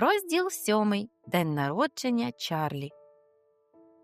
Розділ сьомий. День народження Чарлі.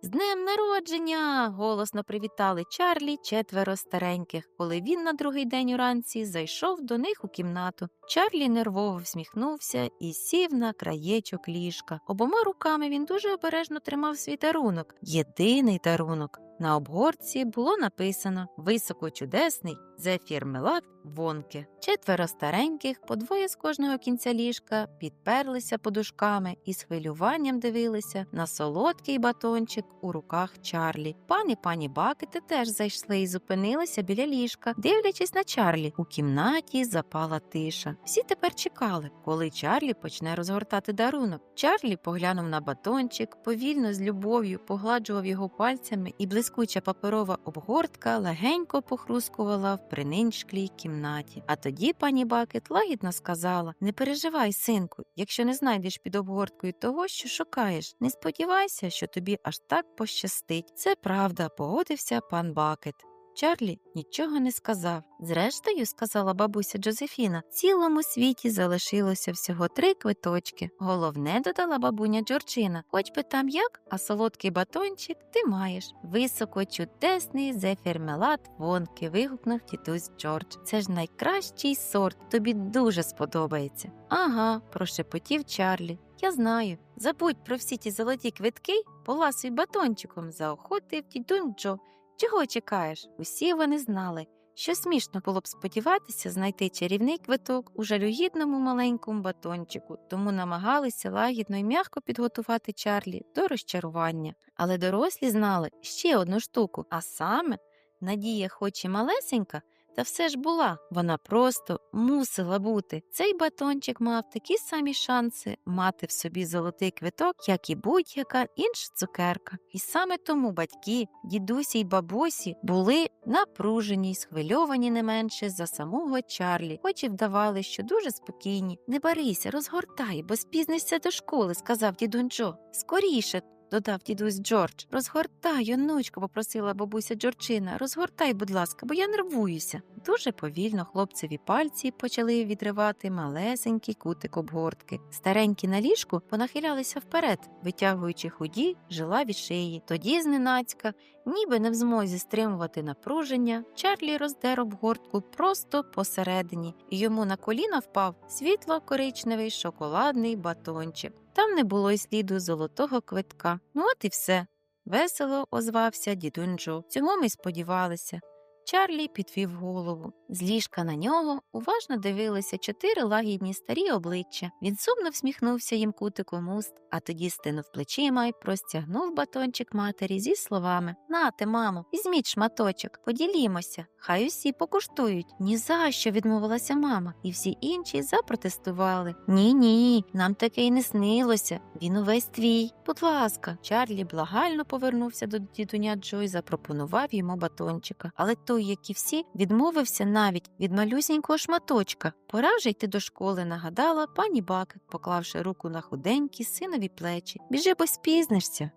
З днем народження. голосно привітали Чарлі четверо стареньких, коли він на другий день уранці зайшов до них у кімнату. Чарлі нервово всміхнувся і сів на краєчок ліжка. Обома руками він дуже обережно тримав свій дарунок. Єдиний дарунок. На обгорці було написано високочудесний зефір мелак вонки. Четверо стареньких, по двоє з кожного кінця ліжка, підперлися подушками і з хвилюванням дивилися на солодкий батончик у руках Чарлі. Пан і пані Бакети теж зайшли і зупинилися біля ліжка, дивлячись на Чарлі. У кімнаті запала тиша. Всі тепер чекали, коли Чарлі почне розгортати дарунок. Чарлі поглянув на батончик, повільно з любов'ю погладжував його пальцями, і блискуча паперова обгортка легенько похрускувала в прининшклій кімнаті. А тоді пані Бакет лагідно сказала: Не переживай, синку, якщо не знайдеш під обгорткою того, що шукаєш. Не сподівайся, що тобі аж так пощастить. Це правда, погодився пан Бакет. Чарлі нічого не сказав. Зрештою, сказала бабуся Джозефіна, в цілому світі залишилося всього три квиточки. Головне, додала бабуня Джорджина, хоч би там як, а солодкий батончик ти маєш. Високо чудесний зефірмелат вонки. вигукнув тітусь Джордж. Це ж найкращий сорт, тобі дуже сподобається. Ага, прошепотів Чарлі. Я знаю. Забудь про всі ті золоті квитки, поласуй батончиком, заохотив тітунь Джо. Чого чекаєш? Усі вони знали, що смішно було б сподіватися знайти чарівний квиток у жалюгідному маленькому батончику, тому намагалися лагідно і м'яко підготувати Чарлі до розчарування. Але дорослі знали ще одну штуку, а саме Надія, хоч і малесенька, та все ж була, вона просто мусила бути. Цей батончик мав такі самі шанси мати в собі золотий квиток, як і будь-яка інша цукерка. І саме тому батьки, дідусі й бабусі були напружені й схвильовані не менше за самого Чарлі, хоч і вдавали, що дуже спокійні. Не барися, розгортай, бо спізнишся до школи, сказав дідунь Джо. Скоріше, додав дідусь Джордж. Розгортай, онучко, попросила бабуся Джорджина. Розгортай, будь ласка, бо я нервуюся. Дуже повільно хлопцеві пальці почали відривати малесенький кутик обгортки. Старенькі на ліжку понахилялися вперед, витягуючи худі жилаві шиї. Тоді зненацька, ніби не в змозі стримувати напруження, Чарлі роздер обгортку просто посередині, і йому на коліна впав світло-коричневий шоколадний батончик. Там не було й сліду золотого квитка. Ну от і все. Весело озвався дідунь Джо. Цьому ми сподівалися. Чарлі підвів голову. З ліжка на нього уважно дивилися чотири лагідні старі обличчя. Він сумно всміхнувся їм кутиком уст, а тоді стинув плечима й простягнув батончик матері зі словами Нате, мамо, візьміть шматочок, поділімося, хай усі покуштують. Ні за що відмовилася мама, і всі інші запротестували. Ні, ні, нам таке й не снилося. Він увесь твій. Будь ласка, Чарлі благально повернувся до дідуня Джо і запропонував йому батончика. Але той, як і всі, відмовився навіть від малюсінького шматочка. Пора вже йти до школи, нагадала пані Бак, поклавши руку на худенькі синові плечі. Біжи, бо спізнишся.